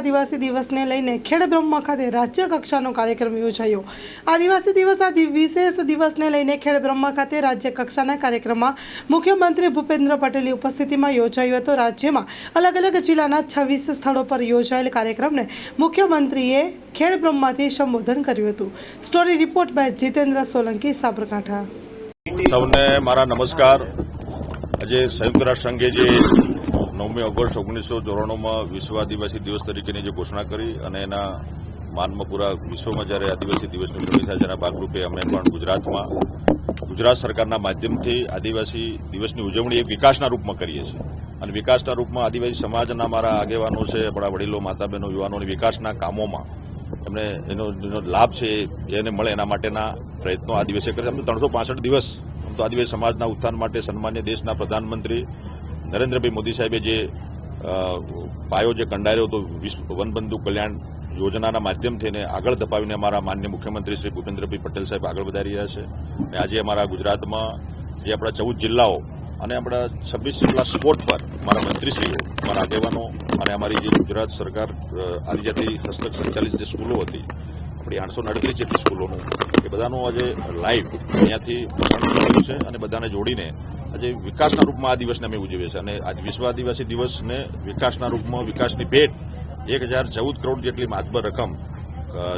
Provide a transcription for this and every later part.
આદિવાસી દિવસને લઈને ખેડ ખાતે રાજ્ય કક્ષાનો કાર્યક્રમ યોજાયો. આદિવાસી દિવસ આ વિશેષ દિવસને લઈને ખેડ ખાતે રાજ્ય કક્ષાના કાર્યક્રમમાં મુખ્યમંત્રી ભૂપેન્દ્ર પટેલની ઉપસ્થિતિમાં યોજાયો હતો. રાજ્યમાં અલગ અલગ જિલ્લાના છવ્વીસ સ્થળો પર યોજાયેલ કાર્યક્રમને મુખ્યમંત્રીએ ખેડ બ્રહ્મમાંથી સંબોધન કર્યું હતું. Story report by Jitendra Solanki, Sabarkantha. સૌને મારા નમસ્કાર. આજે સંયુક્ત રાષ્ટ્ર સંઘે જે નવમી ઓગસ્ટ ઓગણીસો ચોરાણુંમાં વિશ્વ આદિવાસી દિવસ તરીકેની જે ઘોષણા કરી અને એના માનમાં પૂરા વિશ્વમાં જ્યારે આદિવાસી દિવસની ઉજવણી થાય જેના ભાગરૂપે અમે પણ ગુજરાતમાં, ગુજરાત સરકારના માધ્યમથી આદિવાસી દિવસની ઉજવણી એક વિકાસના રૂપમાં કરીએ છીએ. અને વિકાસના રૂપમાં આદિવાસી સમાજના મારા આગેવાનો છે, આપણા વડીલો માતા બહેનો યુવાનોને વિકાસના કામોમાં એમને એનો જેનો લાભ છે એ એને મળે એના માટેના પ્રયત્નો આદિવાસી દિવસે કરે અમે ત્રણસો દિવસ આમ તો આદિવાસી સમાજના ઉત્થાન માટે સન્માન્ય દેશના પ્રધાનમંત્રી નરેન્દ્રભાઈ મોદી સાહેબે જે પાયો જે કંડાર્યો હતો વિશ્વ વનબંધુ કલ્યાણ યોજનાના માધ્યમથી એને આગળ ધપાવીને અમારા માન્ય મુખ્યમંત્રી શ્રી ભૂપેન્દ્રભાઈ પટેલ સાહેબ આગળ વધારી રહ્યા છે. અને આજે અમારા ગુજરાતમાં જે આપણા ચૌદ જિલ્લાઓ અને આપણા છવ્વીસ જેટલા સ્પોર્ટ પર મારા મંત્રીશ્રીઓ, મારા આગેવાનો અને અમારી જે ગુજરાત સરકાર આદિજાતિ હસ્તક સંચાલિત જે સ્કૂલો હતી, આપણી આઠસો અડત્રીસ જેટલી સ્કૂલોનું, એ બધાનું આજે લાઈવ અહીંયાથી છે અને બધાને જોડીને આજે વિકાસના રૂપમાં આ દિવસને અમે ઉજવીએ છીએ. અને આજ વિશ્વ આદિવાસી દિવસને વિકાસના રૂપમાં વિકાસની ભેટ એક હજાર ચૌદ કરોડ જેટલી માતબર રકમ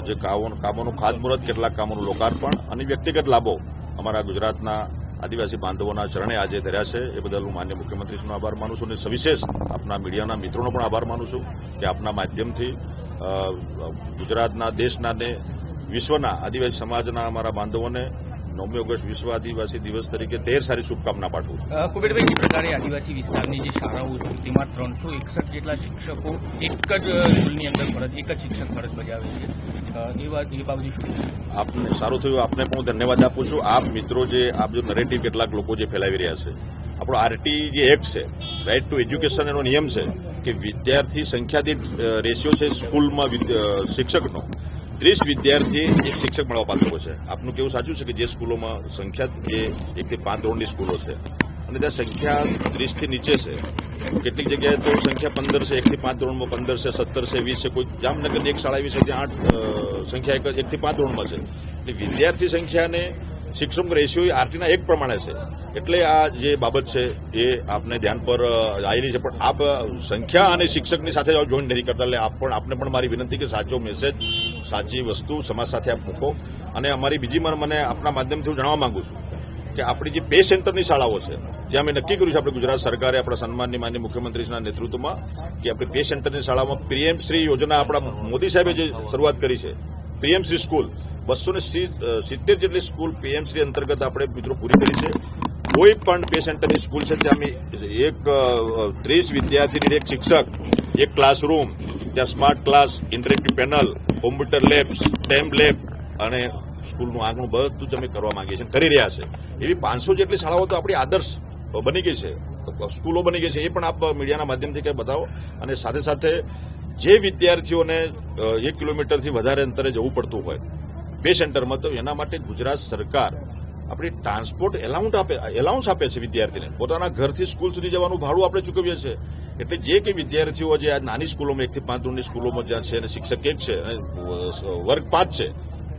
જે કામો- કામોનું ખાતમુહૂર્ત, કેટલાક કામોનું લોકાર્પણ અને વ્યક્તિગત લાભો અમારા ગુજરાતના આદિવાસી બાંધવોના ચરણે આજે ધર્યા છે. એ બદલ હું માન્ય મુખ્યમંત્રીશ્રીનો આભાર માનું છું અને સવિશેષ આપના મીડિયાના મિત્રોનો પણ આભાર માનું છું કે આપના માધ્યમથી ગુજરાતના, દેશના ને વિશ્વના આદિવાસી સમાજના અમારા બાંધવોને નવમી ઓગસ્ટ વિશ્વ આદિવાસી દિવસ તરીકે ઢેર સારી શુભકામના પાઠવું છું. કુબેરભાઈ જે પ્રકારે આદિવાસી વિસ્તારની જે શાળાઓ છે તેમાં ત્રણસો એકસઠ જેટલા શિક્ષકો એક જ સ્કૂલની અંદર ફરજ એક જ શિક્ષક ફરજ બજાવે છે. એ વાત એ બાબતે શું આપને સારું થયું આપને પણ હું ધન્યવાદ આપું છું. આપ મિત્રો જે આપ જો નરેટિવ કેટલાક લોકો જે ફેલાવી રહ્યા છે આપણો આરટી જે એક્ટ છે રાઇટ ટુ એજ્યુકેશન એનો નિયમ છે કે વિદ્યાર્થી સંખ્યા દીઠ રેશિયો છે સ્કૂલમાં શિક્ષકનો. ત્રીસ વિદ્યાર્થી એક શિક્ષક મળવા પાત્ર છે. આપનું કેવું સાચું છે કે જે સ્કૂલોમાં સંખ્યા જે એકથી પાંચ ધોરણની સ્કૂલો છે અને ત્યાં સંખ્યા ત્રીસથી નીચે છે. કેટલીક જગ્યાએ તો સંખ્યા પંદર છે એકથી પાંચ ધોરણમાં પંદર છે, સત્તર છે, વીસ છે. કોઈ જામનગરની એક શાળા એવી છે ત્યાં આઠ સંખ્યા એક એકથી પાંચ ધોરણમાં છે. એટલે વિદ્યાર્થી સંખ્યાને શિક્ષક રેશિયો આરટીના એક પ્રમાણે છે. એટલે આ જે બાબત છે એ આપને ધ્યાન પર આવી છે. પણ આપ સંખ્યા અને શિક્ષકની સાથે જોઈન નથી કરતા. એટલે આપ પણ, આપને પણ મારી વિનંતી કે સાચો મેસેજ સાચી વસ્તુ સમાજ સાથે આપ મૂકો. અને અમારી બીજી મને મને આપના માધ્યમથી હું જણાવવા માંગુ છું કે આપણી જે પે સેન્ટરની શાળાઓ છે, જ્યાં અમે નક્કી કર્યું છે આપણે ગુજરાત સરકારે આપણા સન્માનની માન્ય મુખ્યમંત્રીના નેતૃત્વમાં કે આપણે પે સેન્ટરની શાળામાં પીએમ શ્રી યોજના આપણા મોદી સાહેબે જે શરૂઆત કરી છે પીએમ શ્રી સ્કૂલ. બસો ને સિત્તેર જેટલી સ્કૂલ પીએમસી અંતર્ગત આપણે મિત્રો પૂરી કરી છે. કોઈ પણ પે સેન્ટરની સ્કૂલ છે, ત્યાં એક ત્રીસ વિદ્યાર્થી એક શિક્ષક, એક ક્લાસરૂમ, ત્યાં smart class, interactive panel, computer lab STEM lab અને સ્કૂલનું આંગણું બધું જ અમે કરવા માંગીએ છીએ કરી રહ્યા છે. એવી પાંચસો જેટલી શાળાઓ તો આપણી આદર્શ બની ગઈ છે. સ્કૂલો બની ગઈ છે, એ પણ આપ મીડિયાના માધ્યમથી કંઈ બતાવો. અને સાથે સાથે જે વિદ્યાર્થીઓને એક કિલોમીટરથી વધારે અંતરે જવું પડતું હોય બે સેન્ટરમાં તો એના માટે ગુજરાત સરકાર આપણી ટ્રાન્સપોર્ટ એલાઉન્ટ આપે એલાઉન્સ આપે છે વિદ્યાર્થીને. પોતાના ઘરથી સ્કૂલ સુધી જવાનું ભાડું આપણે ચૂકવીએ છીએ. એટલે જે કંઈ વિદ્યાર્થીઓ જે આ નાની સ્કૂલોમાં એકથી પાંચ ધોરણની સ્કૂલોમાં જ્યાં છે અને શિક્ષક એક છે અને વર્ગ પાંચ છે,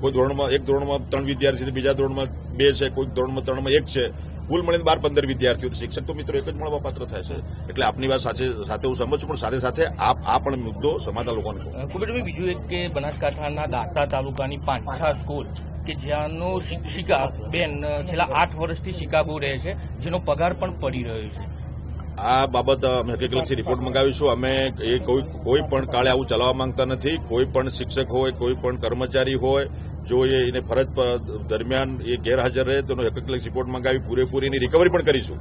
કોઈ ધોરણમાં એક ધોરણમાં ત્રણ વિદ્યાર્થી બીજા ધોરણમાં બે છે, કોઈ ધોરણમાં ત્રણમાં એક છે કુલ મળીને બાર પંદર વિદ્યાર્થીઓ શિક્ષક તો મિત્રો એક જ મળવા પાત્ર થાય છે. એટલે આપની વાત સાથે સાથે હું સમજ છું પણ સાથે સાથે આપ આ પણ મુદ્દો સમાજના લોકોને કુબેરભાઈ બીજું એક કે બનાસકાંઠાના દાતા તાલુકાની પાંચા સ્કૂલ કે જ્યાંનો શિક્ષિકા બેન છેલ્લા આઠ વર્ષથી શિકાગો રહે છે જેનો પગાર પણ પડી રહ્યો છે. આ બાબત અમે હકીકતથી રિપોર્ટ મંગાવીશું. અમે એ કોઈ કોઈ પણ કાળે આવું ચલાવવા માંગતા નથી. કોઈ પણ શિક્ષક હોય કોઈ પણ કર્મચારી હોય જો એને ફરજ દરમિયાન એ ગેરહાજર રહે, તો એનો રિપોર્ટ મંગાવી પૂરેપૂરી એની રિકવરી પણ કરીશું.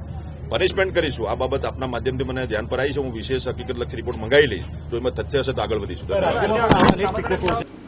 પનિશમેન્ટ કરીશું. આ બાબત આપના માધ્યમથી મને ધ્યાન પર આવી છે. હું વિશેષ હકીકત લક્ષી રિપોર્ટ મંગાવી લઈશ. જો એમાં તથ્ય હશે તો આગળ વધીશું.